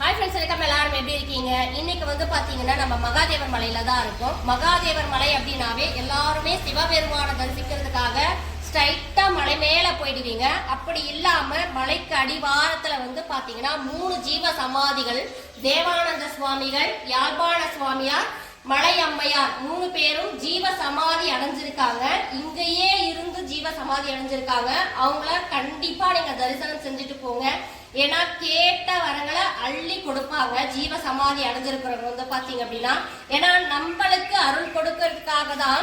Hi friends வணக்கம். எல்லாரும் எப்படி இருக்கீங்க? இன்னைக்கு வந்து பாத்தீங்கன்னா நம்ம மகாதேவர் மலையில தான் இருக்கோம். மகாதேவர் மலை அப்படின்னாவே எல்லாருமே சிவபெருமானை தரிசிக்கிறதுக்காக ஸ்ட்ரைட்டா மலை மேல போயிடுவீங்க. அப்படி இல்லாம மலைக்கு அடிவாரத்துல வந்து பாத்தீங்கன்னா மூணு ஜீவ சமாதிகள் தேவானந்த சுவாமிகள் யாழ்ப்பாண சுவாமியார் மலை அம்மையார் மூணு பேரும் ஜீவ சமாதி அடைஞ்சிருக்காங்க. இங்கேயே இருந்து ஜீவ சமாதி அடைஞ்சிருக்காங்க. அவங்கள கண்டிப்பா நீங்க தரிசனம் செஞ்சுட்டு போங்க. ஏன்னா கேட்ட வரங்களை அள்ளி கொடுப்பாங்க. ஜீவ சமாதி அடைஞ்சிருக்கிறவங்க வந்து பாத்தீங்க அப்படின்னா. ஏன்னா நம்மளுக்கு அருள் கொடுக்கறதுக்காக தான்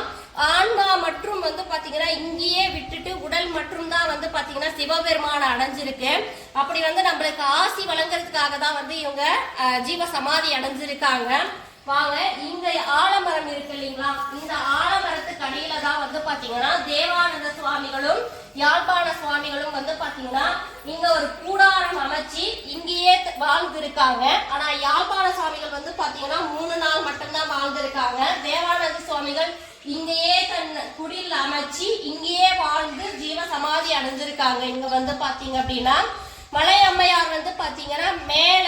ஆன்மா மற்றும் வந்து பாத்தீங்கன்னா இங்கேயே விட்டுட்டு உடல் மற்றும் தான் வந்து பாத்தீங்கன்னா சிவபெருமான அடைஞ்சிருக்கு. அப்படி வந்து நம்மளுக்கு ஆசி வழங்குறதுக்காக தான் வந்து இவங்க ஜீவ சமாதி அடைஞ்சிருக்காங்க. வாங்க இங்க ஆலமரம் இருக்கு இல்லைங்களா? இந்த ஆலமரத்துக்கு அடியில தான் வந்து பாத்தீங்கன்னா தேவா சுவாமிகளும் யாழ்ப்பாண சுவாமிகளும் வந்து பாத்தீங்கன்னா இங்க ஒரு கூடாரம் அமைச்சு இங்கேயே த- வாழ்ந்திருக்காங்க. ஆனா யாழ்ப்பாண சுவாமிகள் வந்து பாத்தீங்கன்னா மூணு நாள் மட்டும்தான் வாழ்ந்திருக்காங்க. தேவானந்த சுவாமிகள் இங்கேயே தன் குடில் அமைச்சு இங்கேயே வாழ்ந்து ஜீவ சமாதி அடைஞ்சிருக்காங்க. இங்க வந்து பாத்தீங்க அப்படின்னா மலை அம்மையார் வந்து பாத்தீங்கன்னா மேல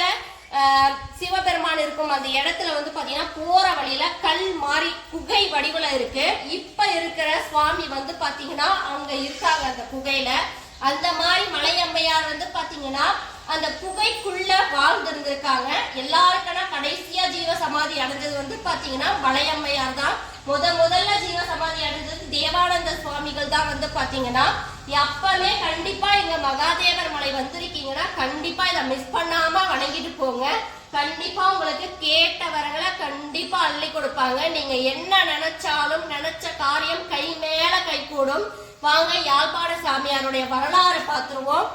சிவபெருமான் இருக்கும் அந்த இடத்துல வந்து பாத்தீங்கன்னா போற வழியில கல் மாறி குகை வடிவுல இருக்கு. இப்ப இருக்கிற சுவாமி வந்து பாத்தீங்கன்னா அங்க இருக்காங்க அந்த குகையில. அந்த மாதிரி மலையம்மையார் வந்து பாத்தீங்கன்னா அந்த குகைக்குள்ள வாழ்ந்திருந்திருக்காங்க. எல்லாருக்கான கடைசியா ஜீவ சமாதி அடைஞ்சது வந்து பாத்தீங்கன்னா மலையம்மையார் தான். முத முதல்ல ஜீவ சமாதி அடைஞ்சது தேவானந்த சுவாமிகள் தான் வந்து பாத்தீங்கன்னா எப்பவுமே கண்டிப்பா இங்க மகாதேவர் மலை வந்திருக்கீங்கன்னா கண்டிப்பா இதை மிஸ் பண்ணாம வணங்கிட்டு போங்க. கண்டிப்பா உங்களுக்கு கேட்டவர்களை கண்டிப்பா அள்ளி கொடுப்பாங்க. நீங்க என்ன நினைச்சாலும் நினைச்ச காரியம் கை மேல கை கூடும். வாங்க யாழ்ப்பாண சாமியாருடைய வரலாறு பார்த்துருவோம்.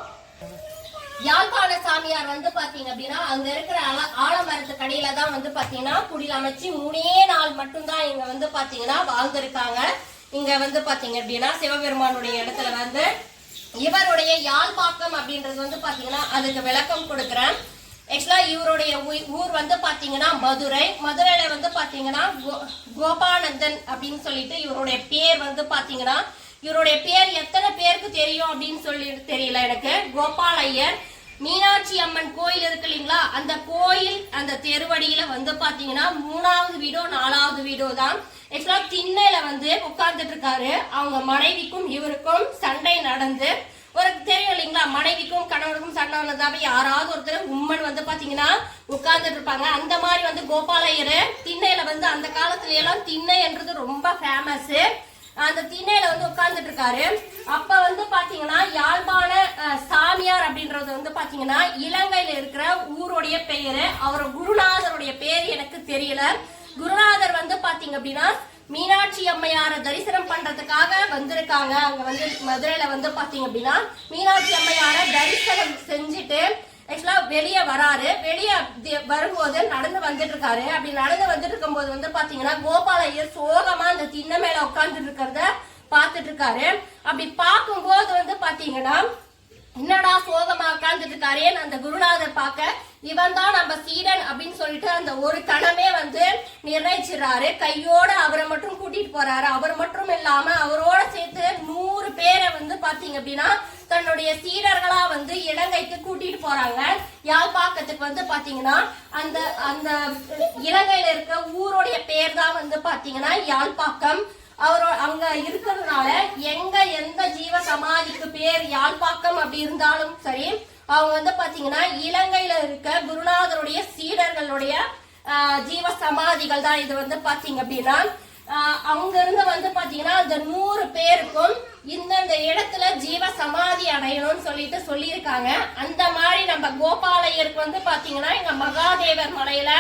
யாழ்ப்பாண சாமியார் வந்து பாத்தீங்க அப்படின்னா அங்க இருக்கிற ஆல- ஆலமரத்து கடையில தான் வந்து பாத்தீங்கன்னா குடில் அமைச்சு மூணே நாள் மட்டும்தான் இங்க வந்து பாத்தீங்கன்னா வாழ்ந்திருக்காங்க. இங்க வந்து பாத்தீங்க அப்படின்னா சிவபெருமானுடைய இடத்துல வந்து இவருடைய யாழ்ப்பாக்கம் அப்படின்றது வந்து பாத்தீங்கன்னா அதுக்கு விளக்கம் கொடுக்குறேன். ஆக்சுவலா இவருடைய ஊர் வந்து பாத்தீங்கன்னா மதுரை. மதுரையில வந்து பாத்தீங்கன்னா கோ- கோபானந்தன் அப்படின்னு சொல்லிட்டு இவருடைய பேர் வந்து பாத்தீங்கன்னா இவருடைய பேர் எத்தனை பேருக்கு தெரியும் அப்படின்னு சொல்லி தெரியல எனக்கு. கோபால் ஐயர் மீனாட்சி அம்மன் கோயில் இருக்கு இல்லைங்களா? அந்த கோயில் அந்த தெருவடியில வந்து பாத்தீங்கன்னா மூணாவது வீடோ நாலாவது வீடோ தான். ஆக்சுவலா திண்ணையில வந்து உட்கார்ந்துட்டு இருக்காரு அவங்க மனைவிக்கும் இவருக்கும் சண்டை நடந்து. ஒரு தெரியும் இல்லைங்களா? மனைவிக்கும் கணவருக்கும் சண்டை வந்ததாவே யாராவது ஒருத்தர் உம்மன் வந்து பாத்தீங்கன்னா உட்கார்ந்துட்டு இருப்பாங்க அந்த மாதிரி வந்து கோபாலையர் திண்ணையில வந்து அந்த காலத்துல எல்லாம் திண்ணைன்றது ரொம்ப ஃபேமஸ் அந்த திண்ணையில வந்து உட்கார்ந்துட்டு இருக்காரு அப்ப வந்து பாத்தீங்கன்னா யாழ்ப்பாண சாமியார் அப்படின்றது பாத்தீங்கன்னா இலங்கையில இருக்கிற ஊருடைய பெயரு அவர் குருநாதருடைய பேர் எனக்கு தெரியல. குருநாதர் வந்து பாத்தீங்க அப்படின்னா மீனாட்சி அம்மையார தரிசனம் பண்றதுக்காக வந்திருக்காங்க. அங்க வந்து மதுரையில வந்து பாத்தீங்க அப்படின்னா மீனாட்சி அம்மையார தரிசனம் செஞ்சுட்டு ஆக்சுவலா வெளியே வராரு. வெளியே வரும்போது நடந்து வந்துட்டு இருக்காரு அப்படி நடந்து வந்துட்டு இருக்கும்போது வந்து பாத்தீங்கன்னா கோபால ஐயர் சோகமா அந்த திண்ண மேல உட்காந்துட்டு இருக்கிறத பாத்துட்டு இருக்காரு அப்படி பார்க்கும்போது வந்து பாத்தீங்கன்னா என்னடா சோகமா உட்கார்ந்துட்டு இருக்காரே அந்த குருநாதர் பார்க்க இவன் தான் நம்ம சீடன் அப்படின்னு சொல்லிட்டு அந்த ஒரு கணமே வந்து நிர்ணயிச்சிடுறாரு. கையோட அவரை மட்டும் கூட்டிட்டு போறாரு. அவர் மட்டும் இல்லாம அவரோட சேர்த்து நூறு பேரை வந்து பாத்தீங்க அப்படின்னா தன்னுடைய சீடர்களா வந்து இலங்கைக்கு கூட்டிட்டு போறாங்க. யாழ்ப்பாக்கத்துக்கு வந்து பாத்தீங்கன்னா அந்த அந்த இலங்கையில இருக்க ஊருடைய பேர் தான் வந்து பாத்தீங்கன்னா யாழ்ப்பாக்கம். அவரோ அவங்க இருக்கிறதுனால எங்க எந்த ஜீவ சமாதிக்கு பேர் யாழ்ப்பாக்கம் அப்படி இருந்தாலும் சரி அவங்க வந்து பாத்தீங்கன்னா இலங்கையில இருக்க குருநாதருடைய சீடர்களுடைய ஜீவ சமாதிகள் தான் இது வந்து பாத்தீங்க அப்படின்னா. அங்க இருந்து வந்து பாத்தீங்கன்னா அந்த நூறு பேருக்கும் இந்தந்த இடத்துல ஜீவ சமாதி அடையணும்னு சொல்லிட்டு சொல்லியிருக்காங்க. அந்த மாதிரி நம்ம கோபாலயருக்கு வந்து பாத்தீங்கன்னா எங்க மகாதேவர் மலையில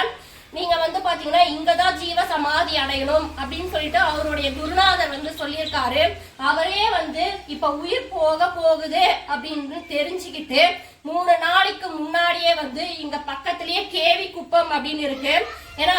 நீங்க வந்து பாத்தீங்கன்னா இங்கதான் ஜீவ சமாதி அடையணும் அப்படின்னு சொல்லிட்டு அவருடைய குருநாதர் வந்து சொல்லியிருக்காரு. அவரே வந்து இப்ப உயிர் போக போகுது அப்படின்னு தெரிஞ்சுக்கிட்டு மூணு நாளைக்கு முன்னாடியே வந்து இங்க பக்கத்திலேயே கேவி குப்பம் அப்படின்னு இருக்கு. ஏன்னா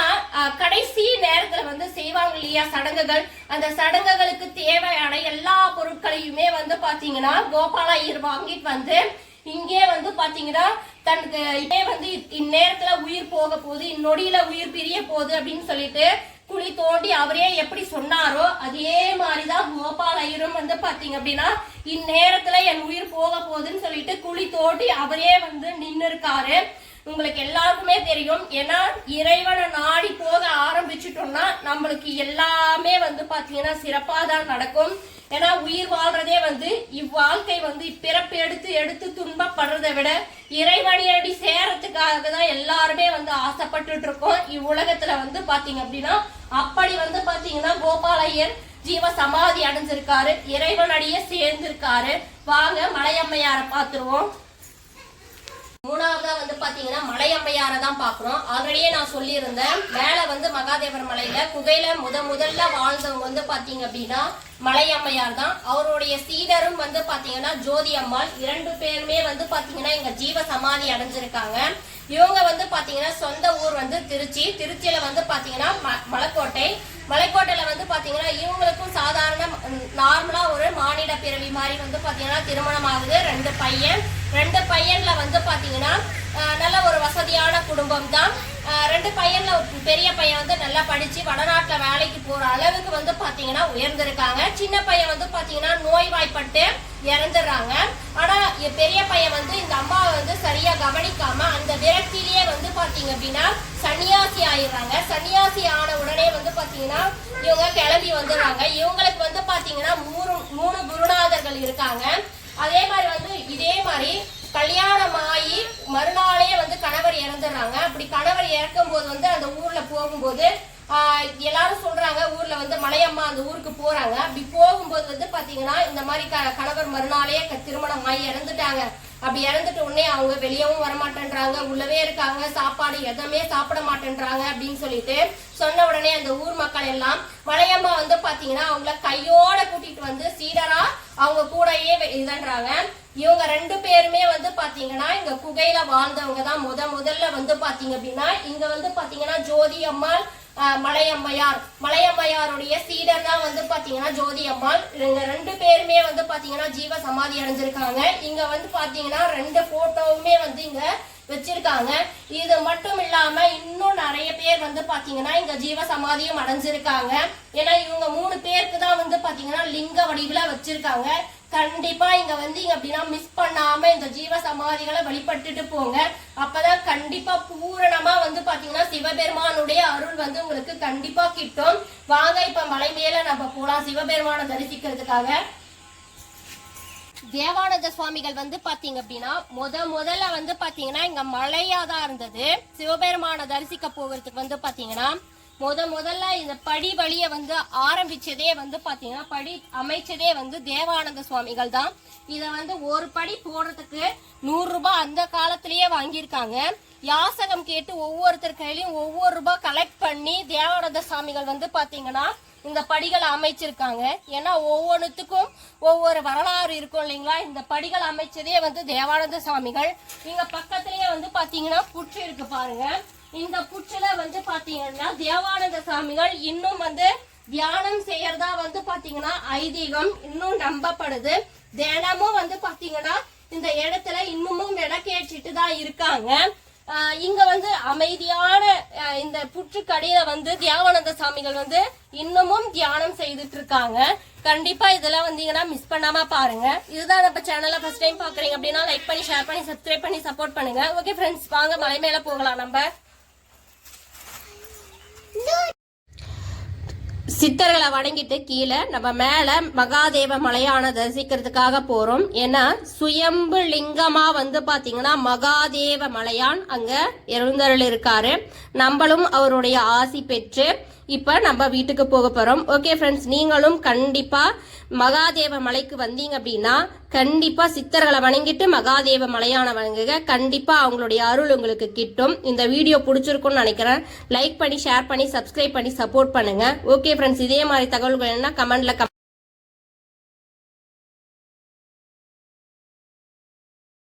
கடைசி நேரத்துல வந்து செய்வாங்க இல்லையா சடங்குகள்? அந்த சடங்குகளுக்கு தேவையான எல்லா பொருட்களையுமே வந்து பாத்தீங்கன்னா கோபாலாயர் வாங்கிட்டு வந்து இங்கே வந்து பாத்தீங்கன்னா தனக்கு இதே வந்து இந்நேரத்துல உயிர் போக போகுது இந்நொடியில உயிர் பிரிய போகுது அப்படின்னு சொல்லிட்டு குழி தோண்டி அவரே எப்படி சொன்னாரோ அதே மாதிரிதான் கோபால் ஐயரும் வந்து பாத்தீங்க அப்படின்னா இந்நேரத்துல என் உயிர் போக போகுதுன்னு சொல்லிட்டு குழி தோண்டி அவரே வந்து நின்னு இருக்காரு உங்களுக்கு எல்லாருக்குமே தெரியும். ஏன்னா இறைவனை நாடி போக ஆரம்பிச்சிட்டோம்னா நம்மளுக்கு எல்லாமே வந்து பாத்தீங்கன்னா சிறப்பாக தான் நடக்கும். ஏன்னா உயிர் வாழ்றதே வந்து இவ்வாழ்க்கை வந்து பிறப்பு எடுத்து எடுத்து துன்பப்படுறதை விட இறைவனியடி சேரத்துக்காக தான் எல்லாருமே வந்து ஆசைப்பட்டுட்டு இருக்கோம் இவ்வுலகத்துல வந்து பாத்தீங்க அப்படின்னா அப்படி வந்து பாத்தீங்கன்னா கோபாலையர் ஜீவ சமாதி அடைஞ்சிருக்காரு. இறைவனடியே சேர்ந்திருக்காரு. வாங்க மலையம்மையார பாத்துருவோம். மூணாவதா வந்து பாத்தீங்கன்னா மலையம்மையார தான் பாக்குறோம். ஆல்ரெடியே நான் சொல்லியிருந்தேன் மேல வந்து மகாதேவர் மலையில குகையில முத முதல்ல வாழ்ந்தவங்க வந்து பாத்தீங்க அப்படின்னா மலையம்மையார் தான். அவருடைய சீடரும் வந்து பாத்தீங்கன்னா ஜோதி அம்மாள் இரண்டு பேருமே வந்து பாத்தீங்கன்னா இங்க ஜீவ சமாதி அடைஞ்சிருக்காங்க. இவங்க வந்து பாத்தீங்கன்னா சொந்த ஊர் வந்து திருச்சி. திருச்சியில வந்து பாத்தீங்கன்னா ம- மலைக்கோட்டை. மலைக்கோட்டையில வந்து பாத்தீங்கன்னா இவங்களுக்கும் சாதாரண நார்மலா ஒரு மாநில பிறவி மாதிரி வந்து பாத்தீங்கன்னா திருமணம் ஆகுது. ரெண்டு பையன். ரெண்டு பையன்ல வந்து பாத்தீங்கன்னா நல்ல ஒரு வசதியான குடும்பம் தான் ரெண்டு பையன்ல பெரிய பையன் வந்து நல்லா படிச்சு வடநாட்டுல வேலைக்கு போற அளவுக்கு வந்து பாத்தீங்கன்னா உயர்ந்திருக்காங்க. சின்ன பையன் வந்து பாத்தீங்கன்னா நோய்வாய்ப்பட்டு இறந்துடுறாங்க. ஆனா எ- பெரிய பையன் வந்து இந்த அம்மாவை வந்து சரியா கவனிக்காம அந்த விரக்தியிலேயே வந்து பாத்தீங்க அப்படின்னா சன்னியாசி ஆயிடுறாங்க. சன்னியாசி ஆன உடனே வந்து பாத்தீங்கன்னா இவங்க கிளம்பி வந்துடுறாங்க. இவங்களுக்கு வந்து பாத்தீங்கன்னா மூணு மூணு குருநாதர்கள் இருக்காங்க. அதே மாதிரி வந்து இதே மாதிரி கல்யாணம் ஆகி மறுநாளே வந்து கணவர் இறந்துடுறாங்க. அப்படி கணவர் இறக்கும் போது வந்து அந்த ஊர்ல போகும்போது எல்லாரும் சொல்றாங்க ஊர்ல வந்து மலையம்மா அந்த ஊருக்கு போறாங்க. அப்படி போகும்போது வந்து பாத்தீங்கன்னா இந்த மாதிரி க- கணவர் மறுநாளே க- திருமணம் ஆகி இறந்துட்டாங்க. அப்படி இறந்துட்ட உடனே அவங்க வெளியவும் வரமாட்டேன்றாங்க உள்ளவே இருக்காங்க சாப்பாடு எதுவுமே சாப்பிட மாட்டேன்றாங்க அப்படின்னு சொல்லிட்டு சொன்ன உடனே அந்த ஊர் மக்கள் எல்லாம் மலையம்மா வந்து பாத்தீங்கன்னா அவங்கள கையோட கூட்டிட்டு வந்து சீடரா அவங்க கூடயே இதன்றாங்க. இவங்க ரெண்டு பேருமே வந்து பாத்தீங்கன்னா இங்க குகையில வாழ்ந்தவங்க தான் முத முதல்ல வந்து பாத்தீங்க அப்படின்னா இங்க வந்து பாத்தீங்கன்னா ஜோதி அம்மாள் மலையம்மையார். மலையம்மையாருடைய சீடர் தான் வந்து பாத்தீங்கன்னா ஜோதி அம்மாள் இவங்க ரெண்டு பேருமே வந்து பாத்தீங்கன்னா ஜீவ சமாதி அடைஞ்சிருக்காங்க. இங்க வந்து பாத்தீங்கன்னா ரெண்டு போட்டோவுமே வந்து இங்க வச்சிருக்காங்க. இது மட்டும் இல்லாம இன்னும் நிறைய பேர் வந்து பாத்தீங்கன்னா இங்க ஜீவ சமாதியும் அடைஞ்சிருக்காங்க. ஏன்னா இவங்க மூணு பேருக்கு தான் வந்து பாத்தீங்கன்னா லிங்க வடிவுல வச்சிருக்காங்க. கண்டிப்பா இங்க வந்தீங்க அப்படின்னா மிஸ் பண்ணாம இந்த ஜீவ சமாதிகளை வழிபட்டுட்டு போங்க. அப்பதான் கண்டிப்பா பூரணமா வந்து பாத்தீங்கன்னா சிவபெருமானுடைய அருள் வந்து உங்களுக்கு கண்டிப்பா கிட்டும். வாங்க இப்ப மலை மேல நம்ம போலாம். சிவபெருமானை தரிசிக்கிறதுக்காக. தேவானந்த சுவாமிகள் வந்து பாத்தீங்க அப்படின்னா முத முதல்ல வந்து பாத்தீங்கன்னா இங்க மழையா தான் இருந்தது. சிவபெருமானை தரிசிக்க போகிறதுக்கு வந்து பாத்தீங்கன்னா முத முதல்ல இந்த படி வழியை வந்து ஆரம்பிச்சதே வந்து பார்த்தீங்கன்னா படி அமைச்சதே வந்து தேவானந்த சுவாமிகள் தான். இதை வந்து ஒரு படி போடுறதுக்கு நூறுரூபா அந்த காலத்திலேயே வாங்கியிருக்காங்க. யாசகம் கேட்டு ஒவ்வொருத்தர் கையிலையும் ஒவ்வொரு ரூபாய் கலெக்ட் பண்ணி தேவானந்த சுவாமிகள் வந்து பார்த்தீங்கன்னா இந்த படிகளை அமைச்சிருக்காங்க. ஏன்னா ஒவ்வொன்றுத்துக்கும் ஒவ்வொரு வரலாறு இருக்கும் இல்லைங்களா? இந்த படிகள் அமைச்சதே வந்து தேவானந்த சுவாமிகள் இங்கே பக்கத்துலேயே வந்து பார்த்தீங்கன்னா புற்று இருக்கு பாருங்கள் இந்த புற்றுல வந்து பாத்தீங்கன்னா தேவானந்த சாமிகள் இன்னும் வந்து தியானம் செய்யறதா வந்து பாத்தீங்கன்னா ஐதீகம் இன்னும் நம்பப்படுது. தினமும் வந்து பாத்தீங்கன்னா இந்த இடத்துல இன்னமும் விளக்கேற்றிட்டு தான் இருக்காங்க. இங்க வந்து அமைதியான இந்த புற்றுக்கடியில வந்து தியாவானந்த சாமிகள் வந்து இன்னமும் தியானம் செய்துட்டு இருக்காங்க. கண்டிப்பா இதெல்லாம் வந்தீங்கன்னா மிஸ் பண்ணாம பாருங்க. இதுதான் நம்ம சேனல்ல ஃபர்ஸ்ட் டைம் பாக்குறீங்க அப்படின்னா லைக் பண்ணி ஷேர் பண்ணி சப்ஸ்கிரைப் பண்ணி சப்போர்ட் பண்ணுங்க. ஓகே ஃப்ரெண்ட்ஸ் வாங்க மலை மேல போகலாம் நம்ம. சித்தர்களை வணங்கிட்டு கீழே நம்ம மேல மகாதேவ மலையான தரிசிக்கிறதுக்காக போறோம். ஏன்னா சுயம்பு லிங்கமா வந்து பாத்தீங்கன்னா மகாதேவ மலையான் அங்க எழுந்தருள் இருக்காரு நம்மளும் அவருடைய ஆசி பெற்று இப்போ நம்ம வீட்டுக்கு போக போகிறோம் ஓகே ஃப்ரெண்ட்ஸ் நீங்களும் கண்டிப்பாக மகாதேவ மலைக்கு வந்தீங்க அப்படின்னா கண்டிப்பாக சித்தர்களை வணங்கிட்டு மகாதேவ மலையான வணங்குக கண்டிப்பாக அவங்களுடைய அருள் உங்களுக்கு கிட்டும். இந்த வீடியோ பிடிச்சிருக்கும்னு நினைக்கிறேன். லைக் பண்ணி ஷேர் பண்ணி சப்ஸ்கிரைப் பண்ணி சப்போர்ட் பண்ணுங்க. ஓகே ஃப்ரெண்ட்ஸ் இதே மாதிரி தகவல்கள் என்ன கமெண்ட்ல